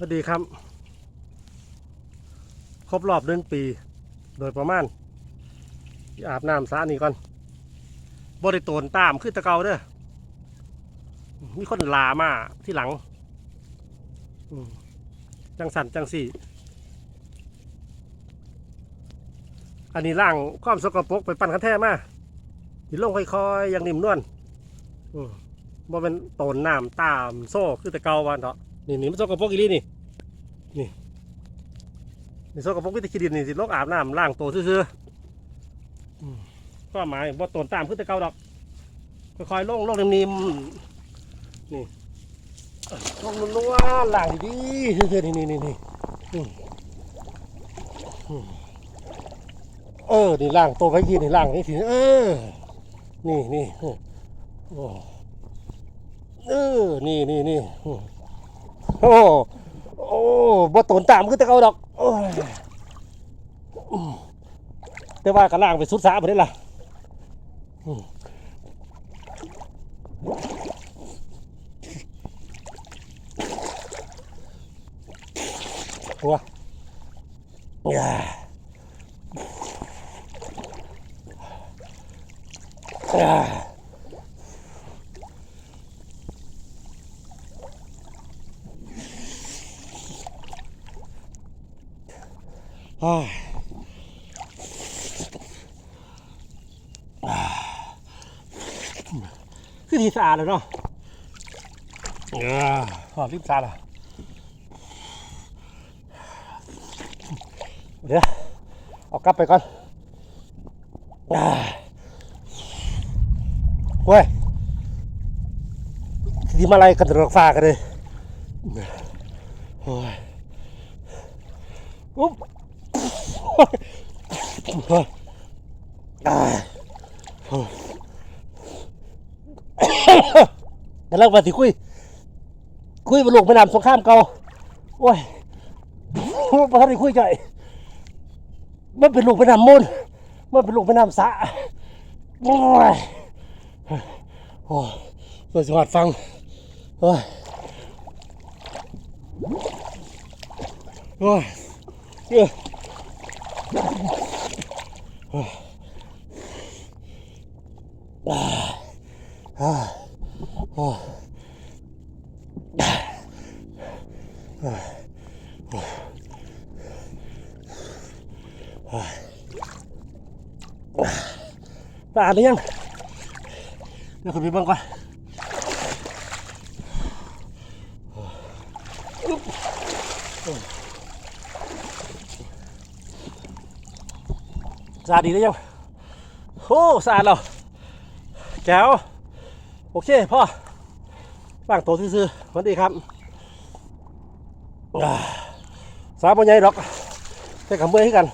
สวัสดีครับ ครบรอบหนึ่งปี โดยประมาณอาบน้ำสระนี่ก่อนบริโตนตามขึ้นตะเกาเด้อมีคนลามาที่หลังจังสันจังสี่ อันนี้ล่างความสกปรกไปปั่นคันแท้มาหินลงค่อยๆอย่างนิ่มนวลมบ่เป็นโตนน้ำตามโซ่คือแตะเกาวันเถาะ นี่นี่มันสกปรกอีหลีนี่ นี่นี่สกปรกวิตาคิดินนี่สิโรคอาบน้ำล้างตัวซื่อๆอืมก็หมายว่าโตนตามคือแตะเกาดอกค่อยๆลงลงนิ่มๆนี่เอ้ยลงนัวๆล้างดีๆซื่อๆนี่นี่นี่นี่อืมอืมเออ นี่ล้างตัวไปทีนี่ล้างนี่ทีเออ นี่นี่โอ้เออ นี่นี่นี่ โอ้โอ้บ่ตนตามคือแต่เขาดอกแต่ว่ากระล่างไปสุดสาบ่ได้ล่ะอืมหัวอ่าอ้ายอ่า คือที่สะอาดแล้วเนาะหอมรีบสะอาดอะเดี๋ยวเอากลับไปก่อนเว้ยทีมาอะไรกันตรอกฟ้ากันเลยโอ้ยอุ๊บ กันแล้วมาที่คุย คุยบนลูกแม่น้ำสงครามเก่าโอ้ยประทันได้คุยใจมันเป็นลูกแม่น้ำมูลมันเป็นลูกแม่น้ำสะโอ้ยโอ้ยเปิดสวัสดฟังโอ้ยโอ้ย เอ้ยอ่าอ่าอ่าอ่าสะอาดหรือยังเดี๋ยวคุณไปเบ้างก่อน สะอาดดีหรือยังโอ้สะอาดแล้วแก้วโอเคพ่อว่างตัวซื้อๆสวัสดีครับอ่าสามปัญญาดอกแต่กับเมื่อยให้กัน